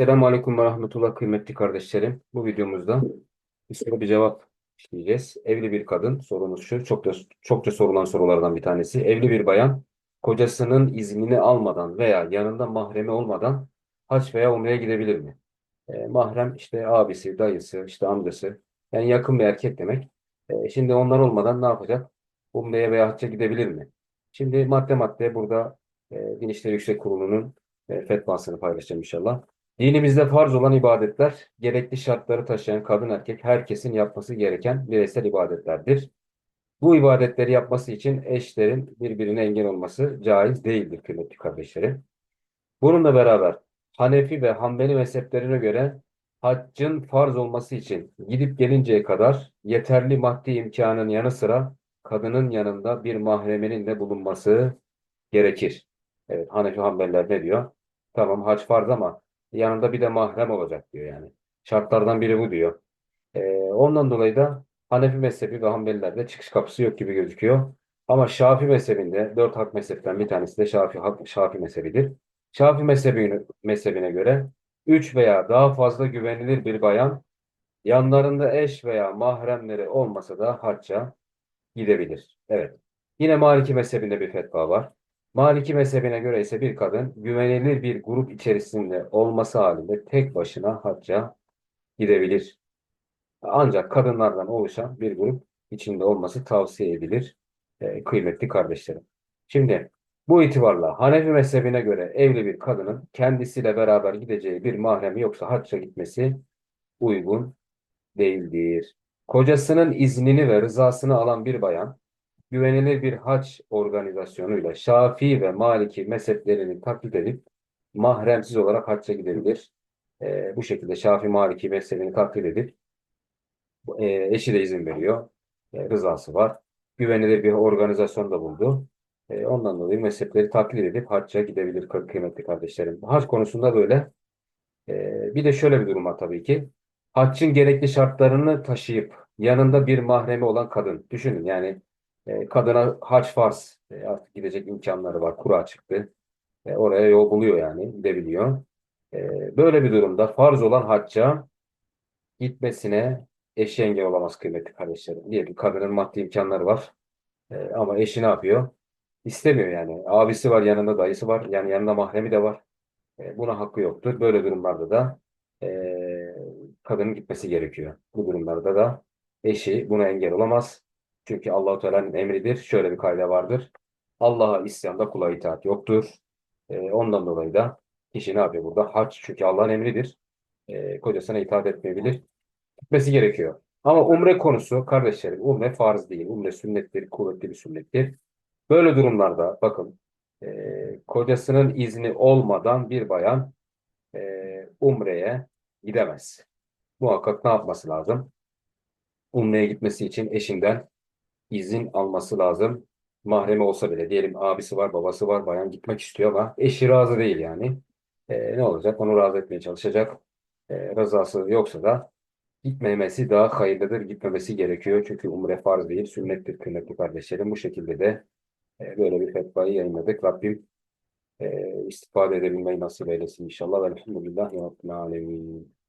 Selamun Aleyküm ve Rahmetullah kıymetli kardeşlerim. Bu videomuzda bir soru bir cevap işleyeceğiz. Evli bir kadın sorumuz şu. Çokça, çokça sorulan sorulardan bir tanesi. Evli bir bayan kocasının iznini almadan veya yanında mahremi olmadan haç veya umreye gidebilir mi? E, mahrem işte abisi, dayısı, işte amcası. Yani yakın bir erkek demek. E, şimdi onlar olmadan ne yapacak? Umreye veya hacca gidebilir mi? Şimdi madde madde burada e, Din İşleri Yüksek Kurulu'nun e, fetvasını paylaşacağım inşallah. Dinimizde farz olan ibadetler, gerekli şartları taşıyan kadın erkek herkesin yapması gereken bireysel ibadetlerdir. Bu ibadetleri yapması için eşlerin birbirine engel olması caiz değildir kıymetli kardeşlerim. Bununla beraber Hanefi ve Hanbeli mezheplerine göre haccın farz olması için gidip gelinceye kadar yeterli maddi imkanın yanı sıra kadının yanında bir mahreminin de bulunması gerekir. Evet, Hanefi Hanbeliler ne diyor? Tamam hac farz ama yanında bir de mahrem olacak diyor yani. Şartlardan biri bu diyor. Ee, ondan dolayı da Hanefi mezhebi ve Hanbelilerde çıkış kapısı yok gibi gözüküyor. Ama Şafii mezhebinde dört hak mezhepten bir tanesi de Şafii, hak, Şafii mezhebidir. Şafii mezhebine, mezhebine göre üç veya daha fazla güvenilir bir bayan yanlarında eş veya mahremleri olmasa da hacca gidebilir. Evet. Yine Maliki mezhebinde bir fetva var. Maliki mezhebine göre ise bir kadın güvenilir bir grup içerisinde olması halinde tek başına hacca gidebilir. Ancak kadınlardan oluşan bir grup içinde olması tavsiye edilir e, kıymetli kardeşlerim. Şimdi bu itibarla Hanefi mezhebine göre evli bir kadının kendisiyle beraber gideceği bir mahremi yoksa hacca gitmesi uygun değildir. Kocasının iznini ve rızasını alan bir bayan güvenilir bir hac organizasyonuyla Şafii ve Maliki mezheplerini taklit edip mahremsiz olarak hacca gidebilir. E, bu şekilde Şafii Maliki mezhebini taklit edip e, eşi de izin veriyor. E, rızası var. Güvenilir bir organizasyon da buldu. E, ondan dolayı mezhepleri taklit edip hacca gidebilir kı- kıymetli kardeşlerim. Hac konusunda böyle. E, bir de şöyle bir durum var tabii ki. Haccın gerekli şartlarını taşıyıp yanında bir mahremi olan kadın. Düşünün yani e, kadına hac farz. E, artık gidecek imkanları var. Kura çıktı. E, oraya yol buluyor yani. Gidebiliyor. E, böyle bir durumda farz olan hacca gitmesine eşi engel olamaz kıymetli kardeşlerim. Diyelim kadının maddi imkanları var. E, ama eşi ne yapıyor? İstemiyor yani. Abisi var yanında, dayısı var. Yani yanında mahremi de var. E, buna hakkı yoktur. Böyle durumlarda da e, kadının gitmesi gerekiyor. Bu durumlarda da eşi buna engel olamaz. Çünkü Allahu Teala'nın emridir. Şöyle bir kaide vardır. Allah'a isyanda kula itaat yoktur. E, ondan dolayı da kişi ne yapıyor burada? Hac çünkü Allah'ın emridir. E, kocasına itaat etmeyebilir. Gitmesi gerekiyor. Ama umre konusu kardeşlerim umre farz değil. Umre sünnettir, kuvvetli bir sünnettir. Böyle durumlarda bakın e, kocasının izni olmadan bir bayan e, umreye gidemez. Muhakkak ne yapması lazım? Umreye gitmesi için eşinden izin alması lazım. Mahremi olsa bile diyelim abisi var, babası var, bayan gitmek istiyor ama eşi razı değil yani. E, ne olacak? Onu razı etmeye çalışacak. E, rızası yoksa da gitmemesi daha hayırlıdır. Gitmemesi gerekiyor. Çünkü umre farz değil, sünnettir kıymetli kardeşlerim. Bu şekilde de e, böyle bir fetvayı yayınladık. Rabbim e, istifade edebilmeyi nasip eylesin inşallah. Velhamdülillah. Ya Rabbil Alemin.